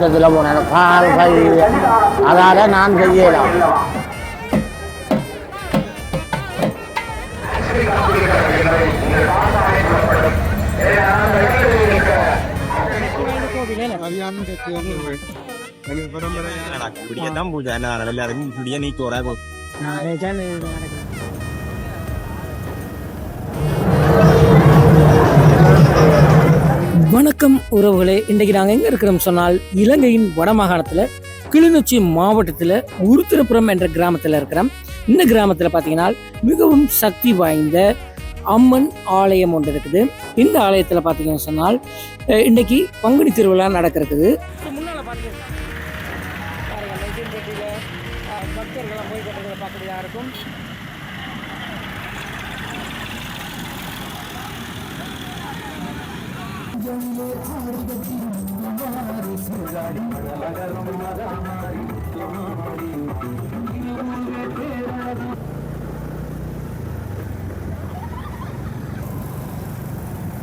இதில் போனேன். கால் கை. அதால் நான் செய்யலாம் இப்படியேதான் பூஜை? நான் எல்லாருக்கும் இப்படியே நீ தோற வணக்கம் உறவுகளே. இன்றைக்கு நாங்கள் எங்கே இருக்கிறோம் சொன்னால் இலங்கையின் வடமாகாணத்தில் கிளிநொச்சி மாவட்டத்தில் உருத்திரபுரம் என்ற கிராமத்தில் இருக்கிறோம். இந்த கிராமத்தில் பார்த்தீங்கன்னா மிகவும் சக்தி வாய்ந்த அம்மன் ஆலயம் ஒன்று இருக்குது. இந்த ஆலயத்தில் பார்த்தீங்கன்னு சொன்னால் இன்றைக்கி பங்குனி திருவிழா நடக்க முன்னால் பார்த்தீங்கன்னா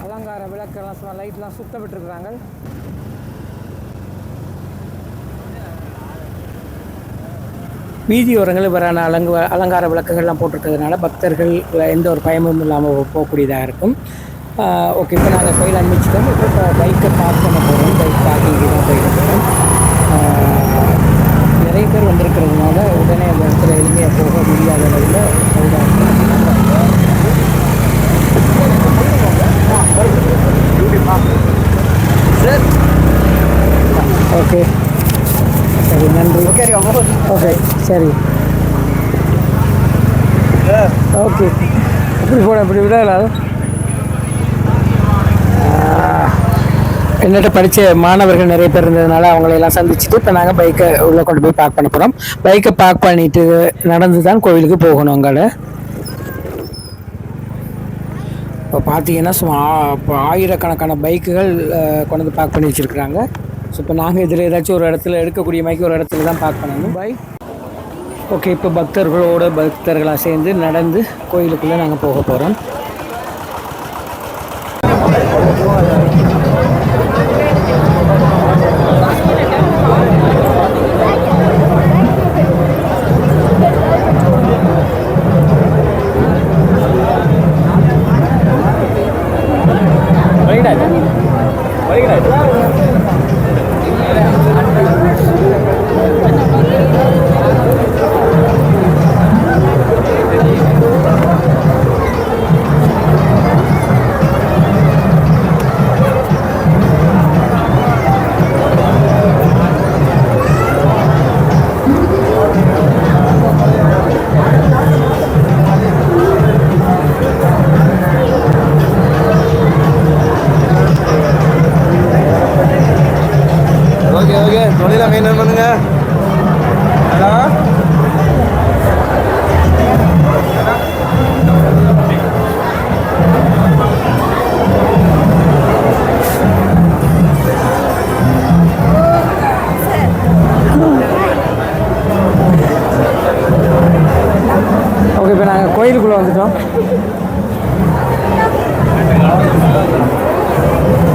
அலங்கார விளக்கெல்லாம் சும்மா லைட்லாம் சுத்த விட்டுருக்குறாங்க வீதியோரங்களில் வரான அலங்கு அலங்கார விளக்குகள்லாம் போட்டிருக்கிறதுனால பக்தர்கள் எந்த ஒரு பயமும் இல்லாமல் போகக்கூடியதாக இருக்கும். ஓகே இப்போ நாங்கள் கோயில் அனுப்பிச்சிட்டோம். இப்போ இப்போ பைக்கை பார்க் பண்ண போகிறோம் பைக் பார்க்கிங்கு தான் போயிட்டு ஆஹ், நிறைய பேர் வந்திருக்கிறதுனால உடனே அந்த இடத்துல எளிமையாக போக முடியாத அளவில். ஓகே. சரி நன்றி. ஓகே சரி. ஓகே. எப்படி போட இப்படி விடலாம் என்னட்ட படித்த மாணவர்கள் நிறைய பேர் இருந்ததுனால அவங்களையெல்லாம் சந்திச்சுட்டு இப்போ நாங்கள் பைக்கை உள்ளே கொண்டு போய் பார்க் பண்ண போகிறோம் பைக்கை பார்க் பண்ணிட்டு நடந்து தான் கோவிலுக்கு போகணும் அங்கே. இப்போ பார்த்தீங்கன்னா சும்மா இப்போ ஆயிரக்கணக்கான பைக்குகள் கொண்டு வந்து பார்க் பண்ணி வச்சுருக்குறாங்க. ஸோ இப்போ நாங்கள் இதில் ஏதாச்சும் ஒரு இடத்துல எடுக்கக்கூடிய மாதிரி ஒரு இடத்துல தான் பார்க் பண்ணணும். பைக் ஓகே இப்போ பக்தர்களோட பக்தர்களாக சேர்ந்து நடந்து கோயிலுக்குள்ளே நாங்கள் போக போகிறோம்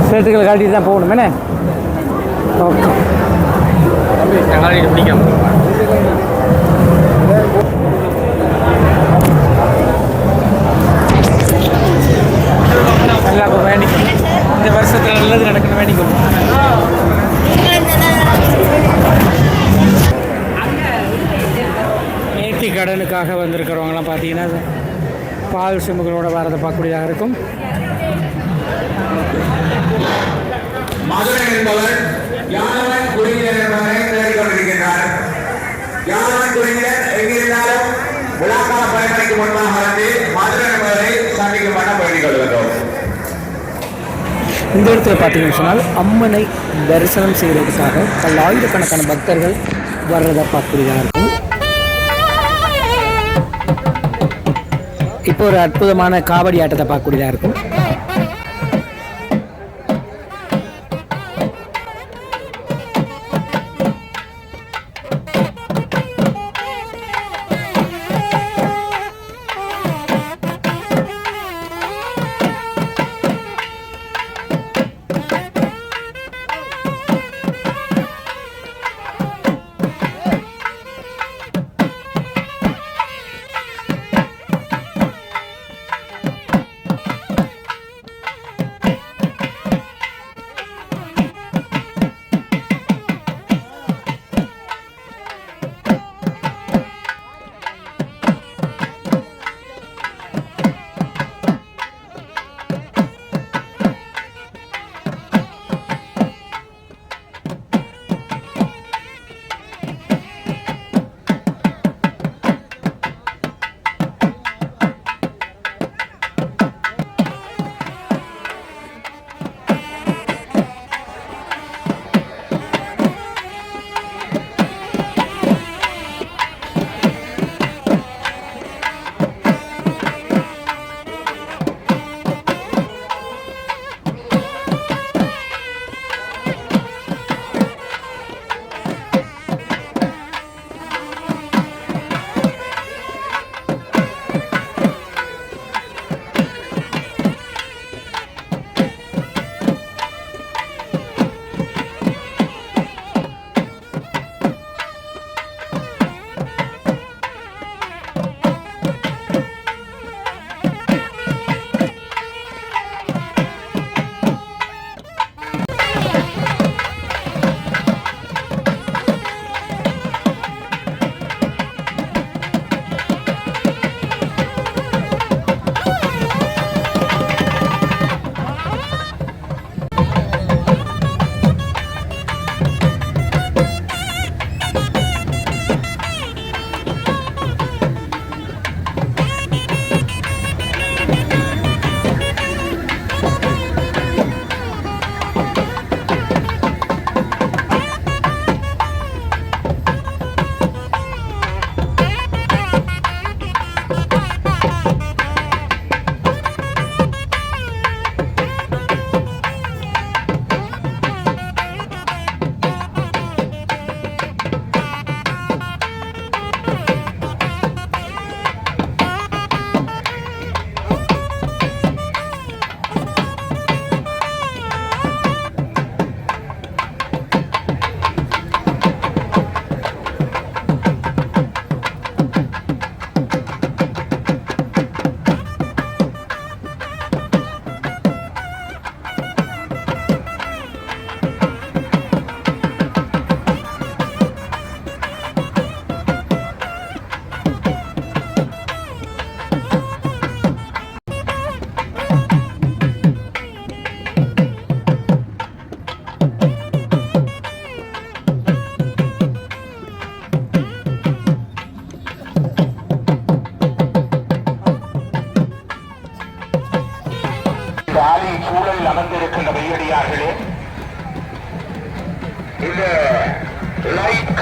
சேட்டுகளை காட்டிட்டு தான் போகணும் என்ன? ஓகே. பிடிக்காம நல்லா வேண்டிக்கணும் இந்த வருஷத்தில் நல்லது நடக்கணும் வேண்டிக்கணும் நேர்த்தி கடனுக்காக வந்திருக்கிறவங்களாம் பார்த்தீங்கன்னா பால் சிமுகளோட வரதை பார்க்கக்கூடியதாக இருக்கும். மதுரை என்பவர் யானவன் குடியினர் என்பவரை தேடிக் கொண்டிருக்கின்றார் யானவன் குடியினர் எங்கிருந்தாலும் விழாக்கால பரம்பரைக்கு முன்பாக வந்து மதுரை என்பவரை சந்திக்கப்பட வேண்டிக் கொள்கின்றோம். இந்த இடத்துல பார்த்தீங்கன்னு சொன்னால் அம்மனை தரிசனம் செய்கிறதுக்காக பல்லாயிரக்கணக்கான பக்தர்கள் வர்றதை பார்க்கக்கூடியதாக இருக்கும். இப்போ ஒரு அற்புதமான காவடி ஆட்டத்தை பார்க்கக்கூடியதாக இருக்கும்.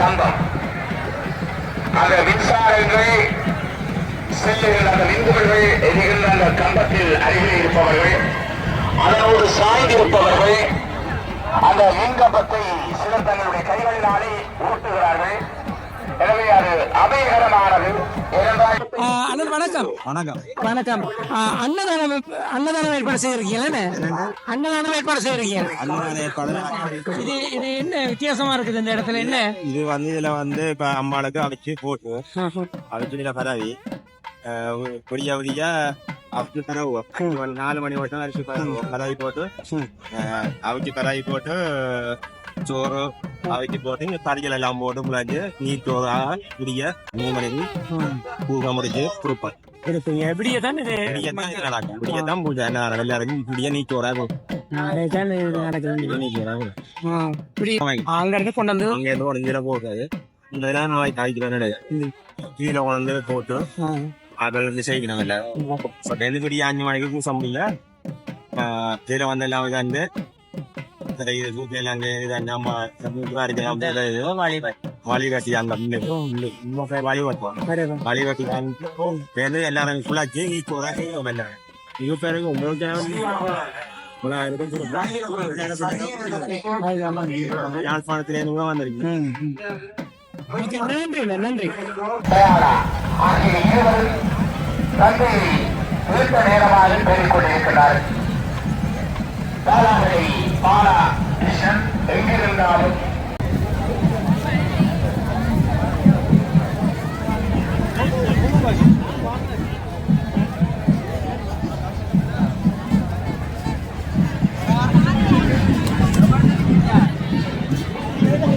கம்பம் அந்த மின்சாரங்கள் செல்லுகின்ற அந்த மின்குமிழ்கள் எரிகின்ற அந்த கம்பத்தில் அருகில் இருப்பவர்கள் அதனோடு சாய்ந்திருப்பவர்கள் அந்த மின்கம்பத்தை சிலர் தங்களுடைய கைகளினாலே ஊட்டுகிறார்கள். எனவே அது அபயகரமானது. ஏனென்றால் அண்ணன் வணக்கம். வணக்கம். வணக்கம். அன்னதானம் அன்னதானம் ஏற்பாடு செய்திருக்கீங்களே அன்னதானம் ஏற்பாடு செய்திருக்கீங்க அதுதான் ஏற்பாடு. இது இது என்ன வித்தியாசமா இருக்குது இந்த இடத்துல என்ன? இது வந்து இதுல வந்து இப்ப அம்மாளுக்கு அடிச்சு போட்டு அடிச்சு இதுல பரவி. பொடிய பொடிய அவிச்சு பரவுவோம். ஒரு நாலு மணி மட்டும் அரிசி பரவுவோம். பரவி போட்டு அவிச்சு பரவி போட்டு சோறு அவிச்சு போட்டு கறிகள் எல்லாம் போட்டு முளைஞ்சு நீர் சோறாக பிடிய மூணு மணிக்கு கொடுப்பேன் பூஜை விடிய நீ நீ நோய் தாய்க்கிறேன் கீழே கொண்டு போட்டு அதில் இருந்து செய்யணும் இல்லை அஞ்சு மணிக்கு முடியல கீழே வந்து எல்லாம் வந்து சரி, இது தூக்கி எல்லாம் அங்கே இது நம்ம வழி கட்டி கூட நன்றி. நன்றி நீண்ட நேரமாக பெருக்கொண்டிருக்கிறார் பாலா கிருஷ்ணன் எங்கிருந்தாலும்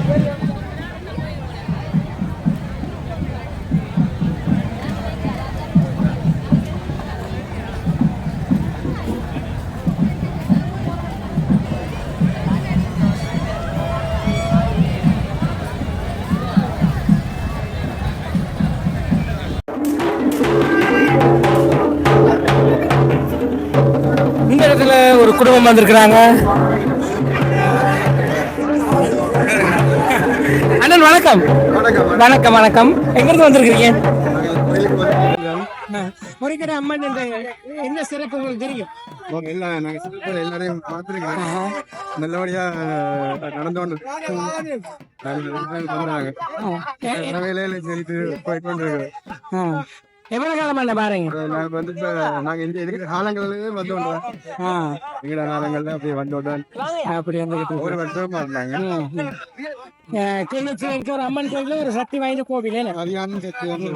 you. குடும்பம் வந்திருக்கிறாங்க. அண்ணன் வணக்கம். வணக்கம் வணக்கம். எங்கிருந்து வந்திருக்கிறீங்க? முறைக்கிற அம்மன் என்ற என்ன சிறப்பு உங்களுக்கு தெரியும்? ஓகே இல்ல நாங்க சிறப்பு எல்லாரையும் பார்த்துருக்கேன் நல்லபடியா நடந்து கொண்டு வந்தாங்க வேலையில சரித்து போயிட்டு கொண்டிருக்கிறோம். எவ்வளவு காலமா பாருங்க? நாங்க வந்து இப்ப நாங்க இந்த இருக்கிற காலங்களிலே வந்து கொண்டோம் எங்கட காலங்கள்ல அப்படியே வந்து கொண்டோம் அப்படி வந்துகிட்டு ஒரு வருஷமா இருந்தாங்க. கிளிநொச்சியில் இருக்க ஒரு அம்மன் கோயில்ல ஒரு சக்தி வாய்ந்த கோவில்? அதிகாரம் சக்தி வந்து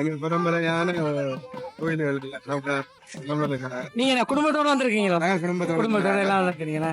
எங்க பரம்பரையான கோயில்கள் நம்ம நம்மளுக்கு நீங்க என்ன குடும்பத்தோட வந்திருக்கீங்களா? நாங்க குடும்பத்தோட. குடும்பத்தோட எல்லாம் வந்திருக்கீங்களா?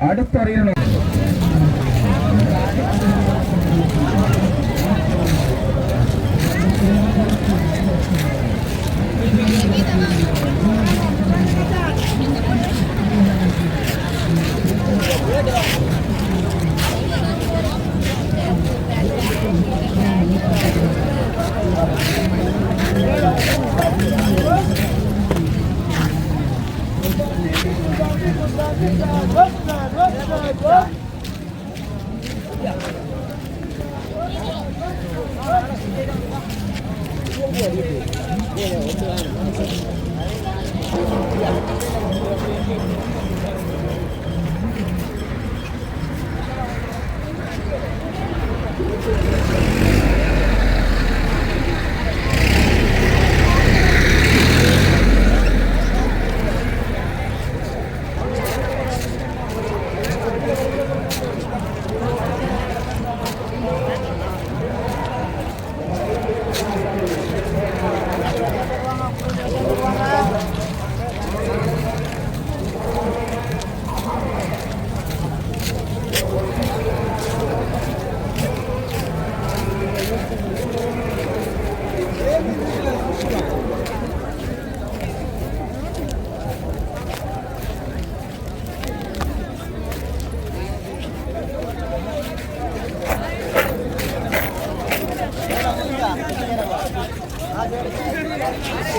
അടുത്തറിയണം Let's go. 哥。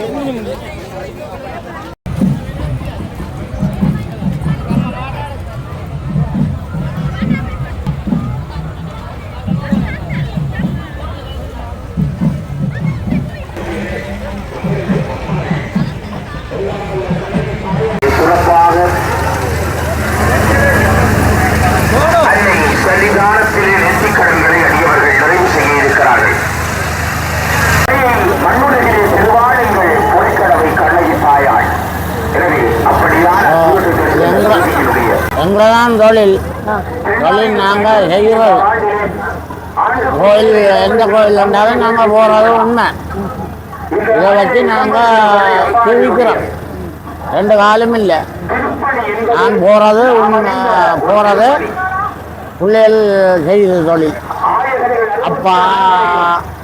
何? எங்களதான் தொழில் தொழில் நாங்கள் செய்கிறது கோயில் எந்த கோயில் இருந்தாலும் நாங்கள் போகிறது உண்மை. இதை வச்சு நாங்கள் திரிக்கிறோம் ரெண்டு காலம் இல்லை. நான் போகிறது உண்மை போகிறது பிள்ளைகள் செய்யுது தொழில். அப்பா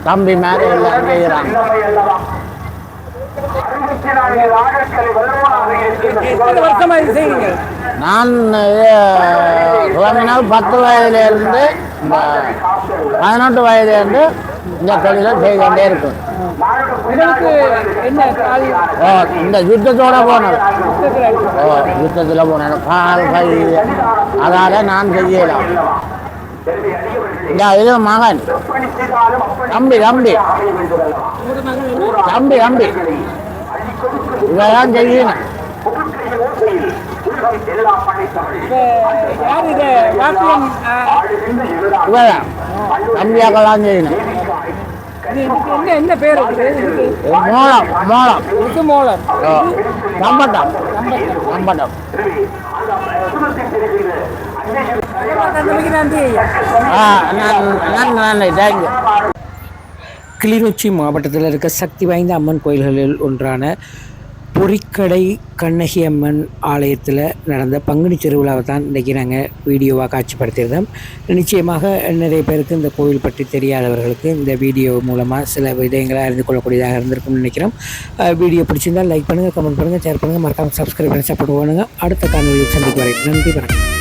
தம்பி மாதிரி எல்லாம் செய்கிறாங்க. எத்தனை வருஷமா இது செய்யுங்க. நான் துவங்கினால் பத்து வயதிலிருந்து பதினெட்டு வயதிலிருந்து இந்த தொழிலை செய்து கொண்டே இருக்கும் ஓ இந்த யுத்தத்தோட போனது. ஓ யுத்தத்தில் போனேன் கால் கை அதால நான் செய்யலாம் இந்த இது மகன். தம்பி தம்பி. தம்பி தம்பி. இவெல்லாம் செய்யணும். என்ன என்ன பேர் மோளம் மோளம். இது மோளர் ஓ நம்பட்டம் நம்பட்டம் கிளிநொச்சி மாவட்டத்தில் இருக்க சக்தி வாய்ந்த அம்மன் கோயில்களில் ஒன்றான பொறிக்கடை கண்ணகி அம்மன் ஆலயத்தில் நடந்த பங்குனி திருவிழாவை தான் இன்றைக்கி நாங்கள் வீடியோவாக காட்சிப்படுத்தியிருந்தோம். நிச்சயமாக நிறைய பேருக்கு இந்த கோவில் பற்றி தெரியாதவர்களுக்கு இந்த வீடியோ மூலமாக சில விதயங்களை அறிந்து கொள்ளக்கூடியதாக இருந்திருக்கும்னு நினைக்கிறோம். வீடியோ பிடிச்சிருந்தால் லைக் பண்ணுங்கள் கமெண்ட் பண்ணுங்கள் ஷேர் பண்ணுங்கள் மறக்காமல் சப்ஸ்கிரைப் பண்ணி சப்போர்ட் பண்ணுங்கள் அடுத்த காணொலியில் சந்திக்க வரை நன்றி வணக்கம்.